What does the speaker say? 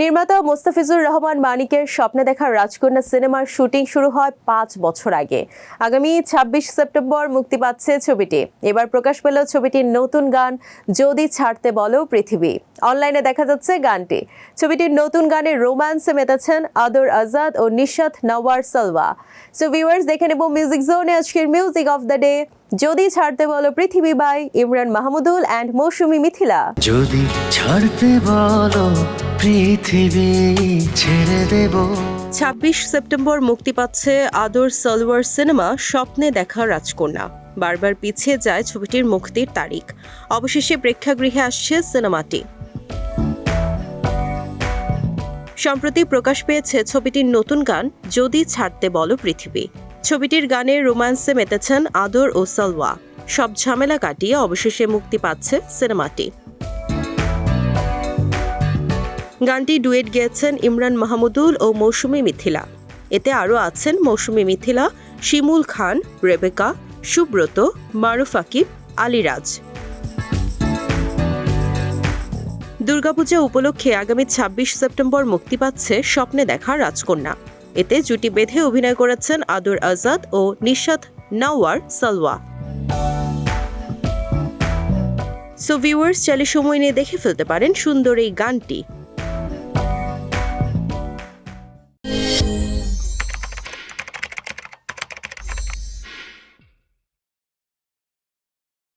নির্মাতা মোস্তাফিজুর রহমান মানিকের স্বপ্নে দেখা রাজকন্যা সিনেমার শুটিং শুরু হয় পাঁচ বছর আগে। আগামী ছাব্বিশ সেপ্টেম্বর মুক্তি পাচ্ছে ছবিটি। এবার প্রকাশ পেল ছবিটির নতুন গান, যদি ছাড়তে বলো পৃথিবী। অনলাইনে দেখা যাচ্ছে গানটি। ছবিটির নতুন গানে রোম্যান্সে মেতেছেন আদর আজাদ ও নিশাত নওয়ার সালওয়া। সো ভিউয়ার্স দেখে নেব মিউজিক জোনে আজকের মিউজিক অফ দ্য ডে যদি ছাড়তে বলো পৃথিবী বাই ইমরান মাহমুদুল অ্যান্ড মৌসুমী মিথিলা। যদি ছাড়তে বলো পৃথিবী ছেড়ে দেব। ছাব্বিশ সেপ্টেম্বর মুক্তি পাচ্ছে আদর সলওয়ার সিনেমা স্বপ্নে দেখা রাজকন্যা। বারবার পিছিয়ে যায় ছবিটির মুক্তির তারিখ। অবশেষে প্রেক্ষাগৃহে আসছে সিনেমাটি। সম্প্রতি প্রকাশ পেয়েছে ছবিটির নতুন গান যদি ছাড়তে বলো পৃথিবী। ছবিটির গানে রোম্যান্সে মেতেছেন আদর ও সালওয়া। সব ঝামেলা কাটিয়ে অবশেষে মুক্তি পাচ্ছে সিনেমাটি। গানটি ডুয়েট গেয়েছেন ইমরান মাহমুদুল ও মৌসুমী মিথিলা। এতে আরও আছেন মৌসুমী মিথিলা, শিমুল খান, রেবেকা, সুব্রত, মারুফ আকিব, আলিরাজ। দুর্গাপূজা উপলক্ষে আগামী ছাব্বিশ সেপ্টেম্বর মুক্তি পাচ্ছে স্বপ্নে দেখা রাজকন্যা। এতে জুটি বেঁধে অভিনয় করেছেন আদুর আজাদ ও নিশাদ নাওয়ার সালওয়া। সো ভিউয়ার্স চাইলে সময় নিয়ে দেখে ফেলতে পারেন সুন্দর এই গানটি।